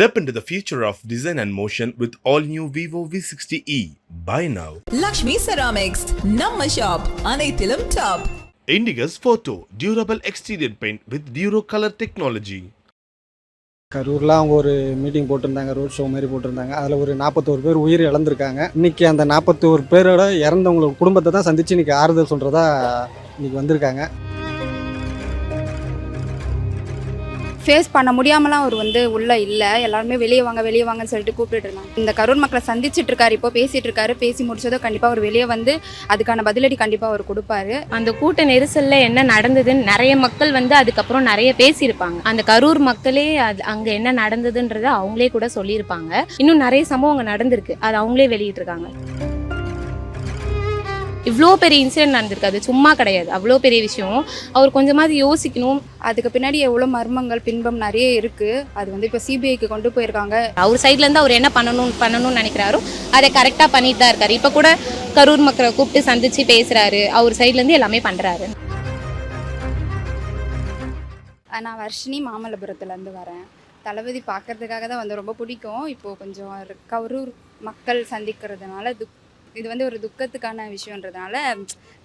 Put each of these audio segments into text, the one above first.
Step into the future of design and motion with all new Vivo V60e. Buy now. Lakshmi ceramics நம்ம shop அனைத்திலும் top Indigus Photo Durable Exterior Paint with Duro Color Technology. கரூரில் அவங்க ஒரு meeting போட்டிருந்தாங்க road show மாதிரி போட்டிருந்தாங்க அதில் ஒரு நாற்பத்தோரு பேர் உயிர் இழந்திருக்காங்க இன்னைக்கு அந்த நாற்பத்தோரு பேரோட இறந்தவங்களோட குடும்பத்தை தான் சந்தித்து இன்னைக்கு ஆறுதல் சொல்கிறதா இன்னைக்கு வந்திருக்காங்க ஃபேஸ் பண்ண முடியாமலாம் அவர் வந்து உள்ளே இல்லை. எல்லாருமே வெளியே வாங்க வெளியே வாங்கன்னு சொல்லிட்டு கூப்பிட்டுட்டு இருந்தாங்க. இந்த கரூர் மக்களை சந்திச்சுட்டு இருக்காரு இப்போ பேசிட்டு இருக்காரு பேசி முடிச்சதோ கண்டிப்பாக அவர் வெளியே வந்து அதுக்கான பதிலடி கண்டிப்பாக அவர் கொடுப்பாரு. அந்த கூட்ட நெரிசலில் என்ன நடந்ததுன்னு நிறைய மக்கள் வந்து அதுக்கப்புறம் நிறைய பேசியிருப்பாங்க. அந்த கரூர் மக்களே அது அங்கே என்ன நடந்ததுன்றதை அவங்களே கூட சொல்லியிருப்பாங்க. இன்னும் நிறைய சம்பவங்கள் நடந்திருக்கு. அது அவங்களே வெளியிட்டிருக்காங்க. இவ்வளோ பெரிய இன்சிடென்ட் நடந்திருக்கு. அது சும்மா கிடையாது. அவ்வளோ பெரிய விஷயம். அவர் கொஞ்சமாவது யோசிக்கணும். அதுக்கு பின்னாடி எவ்வளோ மர்மங்கள் பின்பம் நிறைய இருக்குது அது வந்து இப்போ சிபிஐக்கு கொண்டு போயிருக்காங்க. அவர் சைட்லேருந்து அவர் என்ன பண்ணணும் பண்ணணும்னு நினைக்கிறாரோ அதை கரெக்டாக பண்ணிட்டு தான் இருக்காரு. இப்போ கூட கரூர் மக்களை கூப்பிட்டு சந்திச்சு பேசுகிறாரு அவர் சைட்லேருந்து எல்லாமே பண்ணுறாரு நான் வர்ஷினி மாமல்லபுரத்துலேருந்து வரேன். தளபதி பார்க்கறதுக்காக தான் வந்து ரொம்ப பிடிக்கும். இப்போது கொஞ்சம் கரூர் மக்கள் சந்திக்கிறதுனால துக் இது வந்து ஒரு துக்கத்துக்கான விஷயன்றதுனால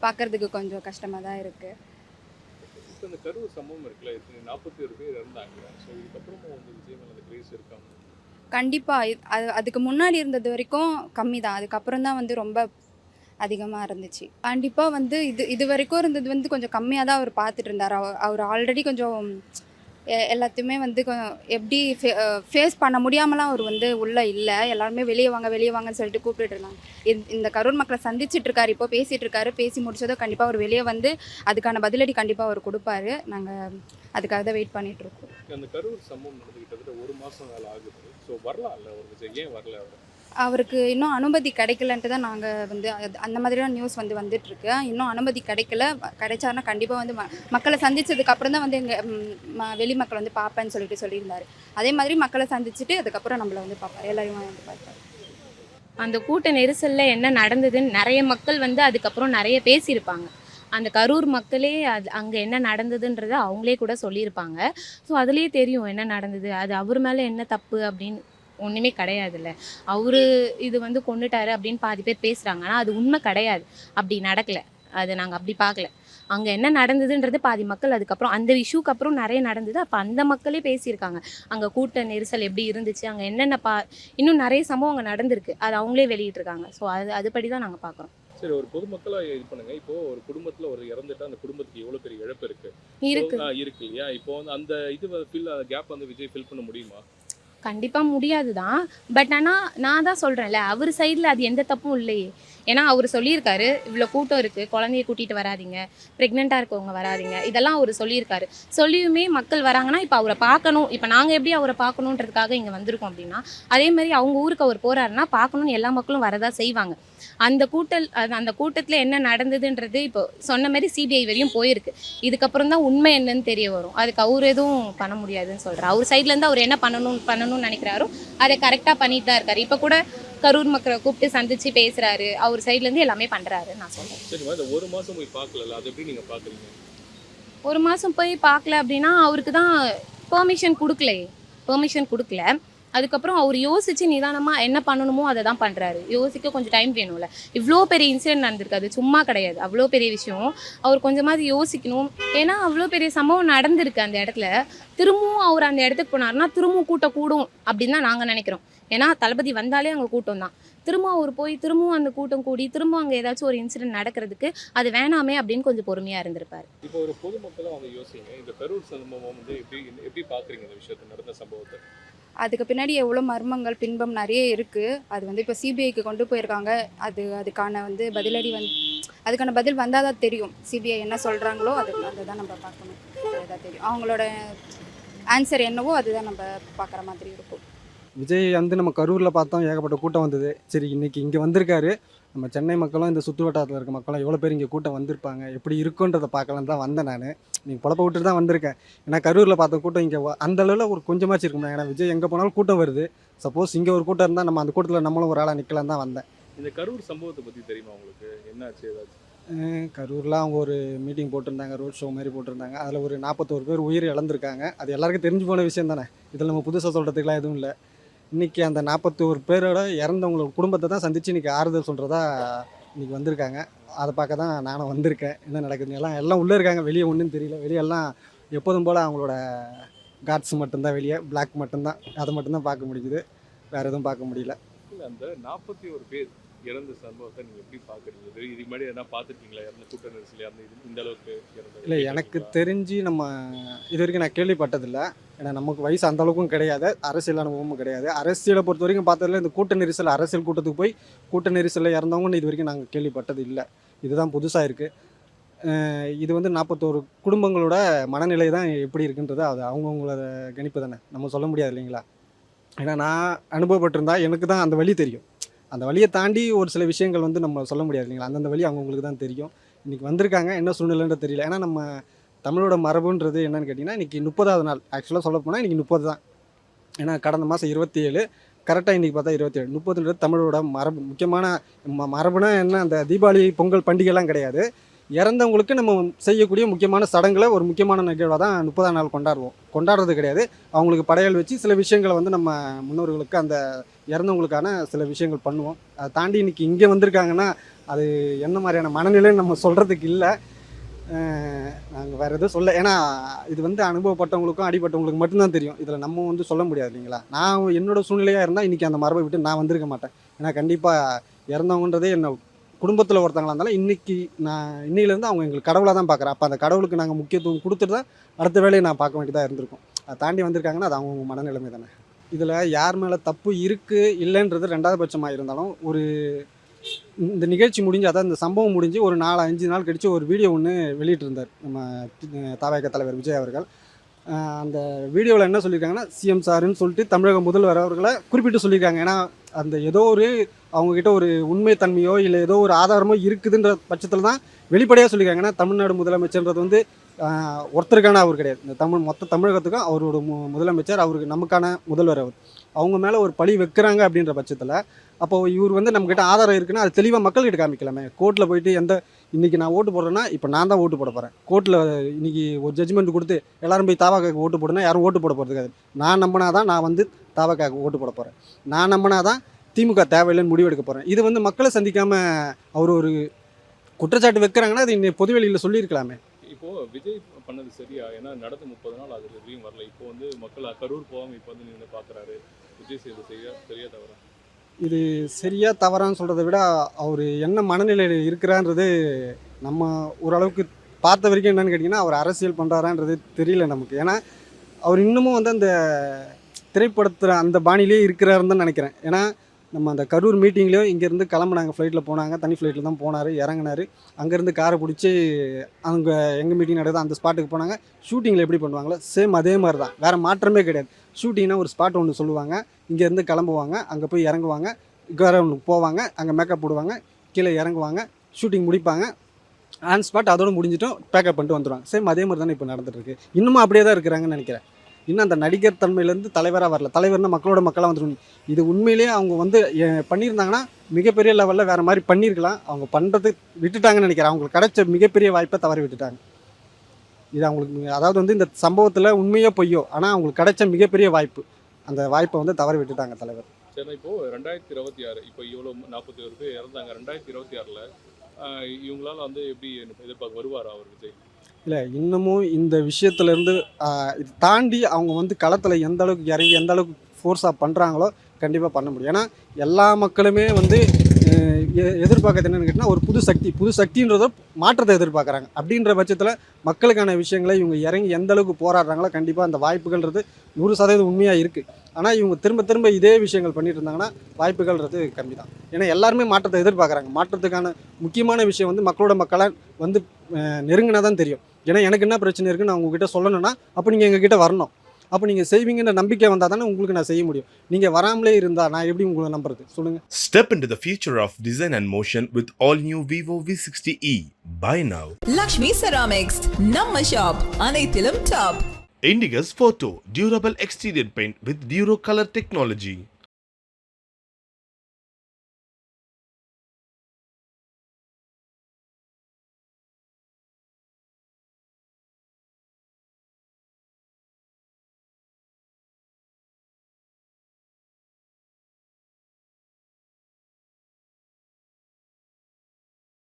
பார்க்கறதுக்கு கொஞ்சம் கஷ்டமாக தான் இருக்குது இப்போ இந்த கரூர் சம்பவம் இருக்குல்ல நாற்பத்தி ஒரு பேர் இறந்தாங்க. ஸோ இதுக்கப்புறமா வந்து விஜய் மேலே அந்த கிரேஸ் இருக்காங்க கண்டிப்பாக அது அதுக்கு முன்னாடி இருந்தது வரைக்கும் கம்மி தான். அதுக்கப்புறம் தான் வந்து ரொம்ப அதிகமாக இருந்துச்சு. கண்டிப்பாக வந்து இது இது வரைக்கும் இருந்தது வந்து கொஞ்சம் கம்மியாக தான் அவர் பார்த்துட்டு இருந்தார். அவர் ஆல்ரெடி கொஞ்சம் எல்லாத்தையுமே வந்து கொ- எப்படி ஃபேஸ் பண்ண முடியாமலாம் அவர் வந்து உள்ளே இல்லை. எல்லாருமே வெளியே வாங்க வெளியே வாங்கன்னு சொல்லிட்டு கூப்பிட்டுட்டு இருந்தாங்க. இந்த- கரூர் மக்களை சந்திச்சுட்டு இருக்காரு இப்போ பேசிகிட்டு இருக்காரு பேசி முடிச்சதோ கண்டிப்பாக அவர் வெளியே வந்து அதுக்கான பதிலடி கண்டிப்பாக அவர் கொடுப்பாரு. நாங்கள் அதுக்காக தான் வெயிட் பண்ணிகிட்ருக்கோம் இருக்கோம் அந்த கரூர் சம்பவம் நடந்து கிட்டத்தட்ட ஒரு மாதம் வேலை ஆகுது. ஸோ வரலாம்ல ஒரு விஜய் ஏன் வரல? அவர் அவருக்கு இன்னும் அனுமதி கிடைக்கலன்ட்டு தான் நாங்கள் வந்து அது- அந்த மாதிரியான நியூஸ் வந்து வந்துட்டுருக்கு. இன்னும் அனுமதி கிடைக்கல. கிடைச்சாருன்னா கண்டிப்பாக வந்து ம- மக்களை சந்தித்ததுக்கப்புறம் தான் வந்து எங்கள் வெளி மக்கள் வந்து பார்ப்பேன்னு சொல்லிட்டு சொல்லியிருந்தார். அதே மாதிரி மக்களை சந்திச்சுட்டு அதுக்கப்புறம் நம்மளை வந்து பார்ப்பார். எல்லாரையும் வந்து பார்ப்பார். அந்த கூட்ட நெரிசலில் என்ன நடந்ததுன்னு நிறைய மக்கள் வந்து அதுக்கப்புறம் நிறைய பேசியிருப்பாங்க. அந்த கரூர் மக்களே அது அங்கே என்ன நடந்ததுன்றத அவங்களே கூட சொல்லியிருப்பாங்க. ஸோ அதுலேயே தெரியும் என்ன நடந்தது. அது அவர் மேலே என்ன தப்பு அப்படின்னு ஒன்றுமே கிடையாதுல்ல. அவரு இது வந்து கொண்டுட்டாரு அப்படின்னு பாதி பேர் பேசுகிறாங்க ஆனால் அது உண்மை கிடையாது. அப்படி நடக்கல. அது நாங்கள் அப்படி பார்க்கல. அங்கே என்ன நடந்ததுன்றது பாதி மக்கள் அதுக்கப்புறம் அந்த இஷ்யூக்கு அப்புறம் நிறைய நடந்தது. அப்போ அந்த மக்களே பேசியிருக்காங்க. அங்கே கூட்ட நெரிசல் எப்படி இருந்துச்சு? அங்கே என்னென்ன பா இன்னும் நிறைய சம்பவங்கள் நடந்திருக்கு. அது அவங்களே வெளியிட்டிருக்காங்க. ஸோ அது அதுபடி தான் நாங்கள் பார்க்குறோம். சரி ஒரு பொதுமக்களாக இது பண்ணுங்க. இப்போ ஒரு குடும்பத்தில் ஒரு இறந்துட்டா அந்த குடும்பத்துக்கு எவ்வளோ பெரிய இழப்பு இருக்கு? இருக்கு. இல்லையா? இப்போ வந்து அந்த இது ஃபில் கேப் வந்து விஜய் ஃபில் பண்ண முடியுமா? கண்டிப்பாக முடியாது தான் பட் ஆனால் நான் தான் சொல்கிறேன்ல அவர் சைடில் அது எந்த தப்பும் இல்லையே. ஏன்னா அவர் சொல்லியிருக்காரு இவ்வளோ கூட்டம் இருக்குது குழந்தைய கூட்டிகிட்டு வராதிங்க ப்ரெக்னெண்ட்டாக இருக்கவங்க வராதிங்க. இதெல்லாம் அவர் சொல்லியிருக்காரு. சொல்லியுமே மக்கள் வராங்கன்னா இப்போ அவரை பார்க்கணும். இப்போ நாங்கள் எப்படி அவரை பார்க்கணுன்றதுக்காக இங்கே வந்திருக்கோம் அப்படின்னா அதே மாதிரி அவங்க ஊருக்கு அவர் போகிறாருன்னா பார்க்கணுன்னு எல்லா மக்களும் வரதா செய்வாங்க. அந்த கூட்டல் அந்த கூட்டத்தில் என்ன நடந்ததுன்றது இப்போ சொன்ன மாதிரி சிபிஐ வரையும் போயிருக்கு. இதுக்கப்புறம் தான் உண்மை என்னன்னு தெரிய வரும். அதுக்கு அவர் எதுவும் பண்ண முடியாதுன்னு சொல்கிறார் அவர் சைட்லேருந்து அவர் என்ன பண்ணணும் பண்ணணும்னு நினைக்கிறாரோ அதை கரெக்டாக பண்ணிட்டு தான் இருக்காரு. இப்போ கூட கரூர் மக்களை கூப்பிட்டு சந்திச்சு பேசுறாரு. அவர் சைட்லேருந்து எல்லாமே பண்ணுறாரு நான் இந்த ஒரு மாதம் போய் பார்க்கல அது எப்படி நீங்கள் பார்க்குறீங்க? ஒரு மாதம் போய் பார்க்கல அப்படின்னா அவருக்கு தான் பெர்மிஷன் கொடுக்கலையே. பெர்மிஷன் கொடுக்கல. அதுக்கப்புறம் அவர் யோசிச்சு நிதானமாக என்ன பண்ணணுமோ அதை தான் பண்ணுறாரு யோசிக்க கொஞ்சம் டைம் வேணும்ல. இவ்வளோ பெரிய இன்சிடென்ட் நடந்திருக்கு அது சும்மா கிடையாது. அவ்வளோ பெரிய விஷயம். அவர் கொஞ்சமாவது யோசிக்கணும். ஏன்னா அவ்வளோ பெரிய சம்பவம் நடந்திருக்கு அந்த இடத்துல. திரும்பவும் அவர் அந்த இடத்துக்கு போனாருன்னா திரும்பவும் கூட்டம் கூடும் அப்படின்னு தான் நாங்கள் நினைக்கிறோம். ஏன்னா தளபதி வந்தாலே அங்கே கூட்டம் தான். திரும்ப அவர் போய் திரும்பவும் அந்த கூட்டம் கூடி திரும்ப அங்கே ஏதாச்சும் ஒரு இன்சிடென்ட் நடக்கிறதுக்கு அது வேணாமே அப்படின்னு கொஞ்சம் பொறுமையாக இருந்திருப்பார். இப்போ ஒரு பொதுமக்களும் அவங்க யோசிங்க. இந்த கரூர் சம்பவம் வந்து எப்படி எப்படி பார்க்குறீங்க இந்த விஷயத்தை நடந்த சம்பவத்தை? அதுக்கு பின்னாடி எவ்வளோ மர்மங்கள் பின்பம் நிறைய இருக்குது அது வந்து இப்போ சிபிஐக்கு கொண்டு போயிருக்காங்க. அது அதுக்கான வந்து பதிலடி வந்து அதுக்கான பதில் வந்தால் தான் தெரியும். சிபிஐ என்ன சொல்கிறாங்களோ அது அதை தான் நம்ம பார்க்கணும். அதுதான் தெரியும். அவங்களோட ஆன்சர் என்னவோ அதுதான் நம்ம பார்க்குற மாதிரி இருக்கும். விஜய் வந்து நம்ம கரூரில் பார்த்தோம் ஏகப்பட்ட கூட்டம் வந்தது. சரி இன்னைக்கு இங்கே வந்திருக்காரு. நம்ம சென்னை மக்களும் இந்த சுற்று வட்டாரத்தில் இருக்க மக்களும் எவ்வளோ பேர் இங்கே கூட்டம் வந்திருப்பாங்க எப்படி இருக்குன்றதை பார்க்கலாம் தான் வந்தேன் நான். நீங்கள் பொழப்ப விட்டுட்டு தான் வந்திருக்கேன். ஏன்னா கரூரில் பார்த்த கூட்டம் இங்கே அந்த அளவில் ஒரு கொஞ்சமாச்சு இருக்கும் ஏன்னா விஜய் எங்கே போனாலும் கூட்டம் வருது. சப்போஸ் இங்கே ஒரு கூட்டம் இருந்தால் நம்ம அந்த கூட்டத்தில் நம்மளும் ஒரு ஆளாக நிற்கலாம் தான் வந்தேன். இந்த கரூர் சம்பவத்தை பற்றி தெரியுமா உங்களுக்கு? என்னாச்சு ஏதாச்சும் கரூரில் அவங்க ஒரு மீட்டிங் போட்டிருந்தாங்க ரோட் ஷோ மாதிரி போட்டிருந்தாங்க. அதில் ஒரு நாற்பத்தோரு பேர் உயிர் இழந்திருக்காங்க. அது எல்லாருக்கும் தெரிஞ்சு போன விஷயம் தானே. இதில் நம்ம புதுசாக சொல்கிறதுக்குலாம் எதுவும் இல்லை. இன்றைக்கி அந்த நாற்பத்தி ஒரு பேரோட இறந்தவங்களோட குடும்பத்தை தான் சந்தித்து இன்றைக்கி ஆறுதல் சொல்கிறதா இன்றைக்கி வந்திருக்காங்க. அதை பார்க்க தான் நானும் வந்திருக்கேன். என்ன நடக்குதுன்னு எல்லாம் எல்லாம் உள்ளே இருக்காங்க. வெளியே ஒன்றும் தெரியல. வெளியே எல்லாம் எப்போதும் போல் அவங்களோட காட்ஸ் மட்டும்தான் வெளியே. பிளாக் மட்டும்தான். அதை மட்டும்தான் பார்க்க முடியுது. வேறு எதுவும் பார்க்க முடியல. இல்லை அந்த நாற்பத்தி ஒரு பேர். இறந்த சம்பவத்தை நீங்க எப்படி பாக்குறீங்க? இது இதுக்கு முன்னாடி எதனா பார்த்துருக்கீங்களா? இறந்த கூட்ட நெரிசல் இறந்து இது இந்த அளவுக்கு இறந்த இல்லை எனக்கு தெரிஞ்சு நம்ம இது வரைக்கும் நான் கேள்விப்பட்டதில்லை. ஏன்னா நமக்கு வயசு அந்த அளவுக்கும் கிடையாது. அரசியல் அனுபவமும் கிடையாது. அரசியலை பொறுத்த வரைக்கும் பார்த்ததுல இந்த கூட்ட நெரிசல் அரசியல் கூட்டத்துக்கு போய் கூட்ட நெரிசலில் இறந்தவங்கன்னு இது வரைக்கும் நாங்கள் கேள்விப்பட்டது இல்லை இதுதான் புதுசாக இருக்குது இது வந்து நாற்பத்தோரு குடும்பங்களோட மனநிலை தான் எப்படி இருக்குன்றது அது அவங்கவுங்களோட கணிப்பு தானே. நம்ம சொல்ல முடியாது இல்லைங்களா? ஏன்னா நான் அனுபவப்பட்டிருந்தா எனக்கு தான் அந்த வழி தெரியும். அந்த வழியை தாண்டி ஒரு சில விஷயங்கள் வந்து நம்ம சொல்ல முடியாது இல்லைங்களா? அந்தந்த வழி அவங்கவுங்களுக்கு தான் தெரியும். இன்றைக்கி வந்திருக்காங்க என்ன சூழ்நிலைன்றது தெரியல. ஏன்னா நம்ம தமிழோட மரபுன்றது என்னென்னு கேட்டிங்கன்னா இன்றைக்கி முப்பதாவது நாள். ஆக்சுவலாக சொல்ல போனால் இன்றைக்கி முப்பது தான். ஏன்னா கடந்த மாதம் இருபத்தி ஏழு கரெக்டாக இன்றைக்கி பார்த்தா இருபத்தி ஏழு முப்பதுன்றது தமிழோட மரபு. முக்கியமான ம- மரபுனா என்ன? அந்த தீபாவளி பொங்கல் பண்டிகைலாம் கிடையாது. இறந்தவங்களுக்கு நம்ம செய்யக்கூடிய முக்கியமான சடங்குல ஒரு முக்கியமான நிகழ்வாக தான் முப்பதாம் நாள் கொண்டாடுவோம். கொண்டாடுறது கிடையாது. அவங்களுக்கு படையல் வச்சு சில விஷயங்களை வந்து நம்ம முன்னோர்களுக்கு அந்த இறந்தவங்களுக்கான சில விஷயங்கள் பண்ணுவோம். அதை தாண்டி இன்றைக்கி இங்கே வந்திருக்காங்கன்னா அது என்ன மாதிரியான மனநிலைன்னு நம்ம சொல்கிறதுக்கு இல்லை. நாங்கள் வேறு எதுவும் சொல்ல ஏன்னா இது வந்து அனுபவப்பட்டவங்களுக்கும் அடிப்பட்டவங்களுக்கு மட்டும்தான் தெரியும். இதில் நம்ம வந்து சொல்ல முடியாது இல்லைங்களா? நான் என்னோடய சூழ்நிலையாக இருந்தால் இன்றைக்கி அந்த மரபை விட்டு நான் வந்திருக்க மாட்டேன். ஏன்னா கண்டிப்பாக இறந்தவங்கன்றதே என்னை குடும்பத்தில் ஒருத்தங்களாக இருந்தாலும் இன்றைக்கி நான் இன்னிலேருந்து அவங்க எங்களுக்கு கடவுளாக தான் பார்க்குறேன் அப்போ அந்த கடவுளுக்கு நாங்கள் முக்கியத்துவம் கொடுத்துட்டு தான் அடுத்த வேலையை நான் பார்க்க வேண்டியதாக இருந்திருக்கும். அதை தாண்டி வந்திருக்காங்கன்னா அது அவங்கவுங்க மனநிலைமை தானே. இதில் யார் மேலே தப்பு இருக்குது இல்லைன்றது ரெண்டாவது பட்சமாக இருந்தாலும் ஒரு இந்த நிகழ்ச்சி முடிஞ்சு அதாவது இந்த சம்பவம் முடிஞ்சு ஒரு நாலு அஞ்சு நாள் கழித்து ஒரு வீடியோ ஒன்று வெளியிட்டிருந்தார். நம்ம தாவேக தலைவர் விஜய் அவர்கள். அந்த வீடியோவில் என்ன சொல்லியிருக்காங்கன்னா சிஎம் சாருன்னு சொல்லிட்டு தமிழக முதல்வர் அவர்களை குறிப்பிட்டு சொல்லியிருக்காங்க ஏன்னா அந்த ஏதோ ஒரு அவங்கக்கிட்ட ஒரு உண்மைத்தன்மையோ இல்லை ஏதோ ஒரு ஆதாரமோ இருக்குதுன்ற பட்சத்தில் தான் வெளிப்படையாக சொல்லியிருக்காங்க ஏன்னா தமிழ்நாடு முதலமைச்சர்ன்றது வந்து ஒருத்தருக்கான அவர் கிடையாது. இந்த தமிழ் மொத்த தமிழகத்துக்கும் அவரோட மு முதலமைச்சர் அவருக்கு நமக்கான முதல்வர் அவர். அவங்க மேலே ஒரு பழி வைக்கிறாங்க அப்படின்ற பட்சத்தில் அப்போ இவர் வந்து நம்மக்கிட்ட ஆதாரம் இருக்குன்னா அது தெளிவாக மக்கள்கிட்ட காமிக்கலாமே. கோர்ட்டில் போயிட்டு எந்த இன்றைக்கி நான் ஓட்டு போடுறேன்னா இப்போ நான் தான் ஓட்டு போட போகிறேன் கோர்ட்டில் இன்றைக்கி ஒரு ஜட்ஜ்மெண்ட் கொடுத்து எல்லாரும் போய் தாவாக்காக்கு ஓட்டு போடுனா யாரும் ஓட்டு போட போகிறது நான் நம்பினா தான் நான் வந்து தாவாக்காக்கு ஓட்டு போட போகிறேன் நான் நம்பினா தான் திமுக தேவையில்லைன்னு முடிவெடுக்க போகிறேன் இது வந்து மக்களை சந்திக்காமல் அவர் ஒரு குற்றச்சாட்டு வைக்கிறாங்கன்னா அது இன்னைக்கு பொதுவெளியில் சொல்லியிருக்கலாமே. இப்போது விஜய் பண்ணது சரியா? ஏன்னா நடந்து முப்பது நாள் அது எதுவும் வரல. இப்போ வந்து மக்கள் கரூர் போகாமல் இப்போ வந்து நின்று பார்க்குறாரு விஜய் செய்ய தவறா? இது சரியா தவறான்னு சொல்கிறத விட அவர் என்ன மனநிலையில் இருக்கிறான்றது நம்ம ஓரளவுக்கு பார்த்த வரைக்கும் என்னன்னு கேட்டிங்கன்னா அவர் அரசியல் பண்ணுறாரான்றது தெரியல நமக்கு. ஏன்னா அவர் இன்னமும் வந்து அந்த திரைப்படத்தில் அந்த பாணியிலே இருக்கிறாருன்னு தான் நினைக்கிறேன். ஏன்னா நம்ம அந்த கரூர் மீட்டிங்லேயும் இங்கேருந்து கிளம்புனாங்க. ஃப்ளைட்டில் போனாங்க. தனி ஃப்ளைட்டில் தான் போனார். இறங்குனாரு. அங்கேருந்து காரை பிடிச்சி அங்கே எங்கள் மீட்டிங் நடக்குது அந்த ஸ்பாட்டுக்கு போனாங்க. ஷூட்டிங்கில் எப்படி பண்ணுவாங்களோ சேம் அதே மாதிரி தான் வேறு மாற்றமே கிடையாது. ஷூட்டிங்னா ஒரு ஸ்பாட் ஒன்று சொல்லுவாங்க. இங்கேருந்து கிளம்புவாங்க. அங்கே போய் இறங்குவாங்க. கிரவுண்டுக்கு போவாங்க. அங்கே மேக்கப் போடுவாங்க. கீழே இறங்குவாங்க. ஷூட்டிங் முடிப்பாங்க. ஆன் ஸ்பாட் அதோடு முடிஞ்சிட்டும் பேக்கப் பண்ணிட்டு வந்துடுவாங்க சேம் அதே மாதிரி தானே இப்போ நடந்துட்டுருக்கு இன்னமும் அப்படியே தான் இருக்கிறாங்கன்னு நினைக்கிறேன். இன்னும் அந்த நடிகர் தன்மையிலேருந்து தலைவராக வரல. தலைவர்னா மக்களோட மக்களாக வந்துடும் இது உண்மையிலேயே அவங்க வந்து பண்ணியிருந்தாங்கன்னா மிகப்பெரிய லெவலில் வேறு மாதிரி பண்ணியிருக்கலாம். அவங்க பண்ணுறது விட்டுட்டாங்கன்னு நினைக்கிறேன். அவங்களுக்கு கிடைச்ச மிகப்பெரிய வாய்ப்பை தவறி விட்டுட்டாங்க. இது அவங்களுக்கு அதாவது வந்து இந்த சம்பவத்தில் உண்மையோ பொய்யோ ஆனால் அவங்களுக்கு கிடைச்ச மிகப்பெரிய வாய்ப்பு. அந்த வாய்ப்பை வந்து தவறி விட்டுட்டாங்க தலைவர். சரி இப்போ ரெண்டாயிரத்தி இருபத்தி ஆறு இப்போ இவ்வளோ நாற்பத்தி ஒரு பேர் இறந்தாங்க. ரெண்டாயிரத்தி இருபத்தி ஆறில் இவங்களால வந்து எப்படி எதிர்பார்க்க வருவார் அவர் விஜய்? இல்லை இன்னமும் இந்த விஷயத்துலேருந்து இது தாண்டி அவங்க வந்து களத்தில் எந்த அளவுக்கு இறங்கி எந்த அளவுக்கு ஃபோர்ஸாக பண்ணுறாங்களோ கண்டிப்பாக பண்ண முடியும். ஏன்னா எல்லா மக்களுமே வந்து எதிர்பார்க்கறது என்னென்னு கேட்டால் ஒரு புது சக்தி புது சக்தின்றத மாற்றத்தை எதிர்பார்க்குறாங்க. அப்படின்ற பட்சத்தில் மக்களுக்கான விஷயங்களை இவங்க இறங்கி எந்த அளவுக்கு போராடுறாங்களோ கண்டிப்பாக அந்த வாய்ப்புகள்ன்றது நூறு சதவீதம் உண்மையாக இருக்குது ஆனால் இவங்க திரும்ப திரும்ப இதே விஷயங்கள் பண்ணிட்டு இருந்தாங்கன்னா வாய்ப்புகள்ன்றது கம்மி தான் ஏன்னா எல்லாருமே மாற்றத்தை எதிர்பார்க்குறாங்க. மாற்றத்துக்கான முக்கியமான விஷயம் வந்து மக்களோட மக்களாக வந்து நெருங்கினா தான் தெரியும். ஏன்னா எனக்கு என்ன பிரச்சனை இருக்குன்னு நான் உங்ககிட்ட சொல்லணும்னா அப்போ நீங்கள் எங்ககிட்ட வரணும். அப்போ நீங்கள் செய்வீங்கன்ற நம்பிக்கை வந்தால் தானே உங்களுக்கு நான் செய்ய முடியும் நீங்கள் வராமலே இருந்தால் நான் எப்படி உங்களை நம்புறது சொல்லுங்கள் Step into the future of design and motion with all new Vivo V60e. Buy now. Lakshmi ceramics நம்ம ஷாப் அனைத்திலும் top Indigus Photo Durable Exterior Paint with Duro Color Technology.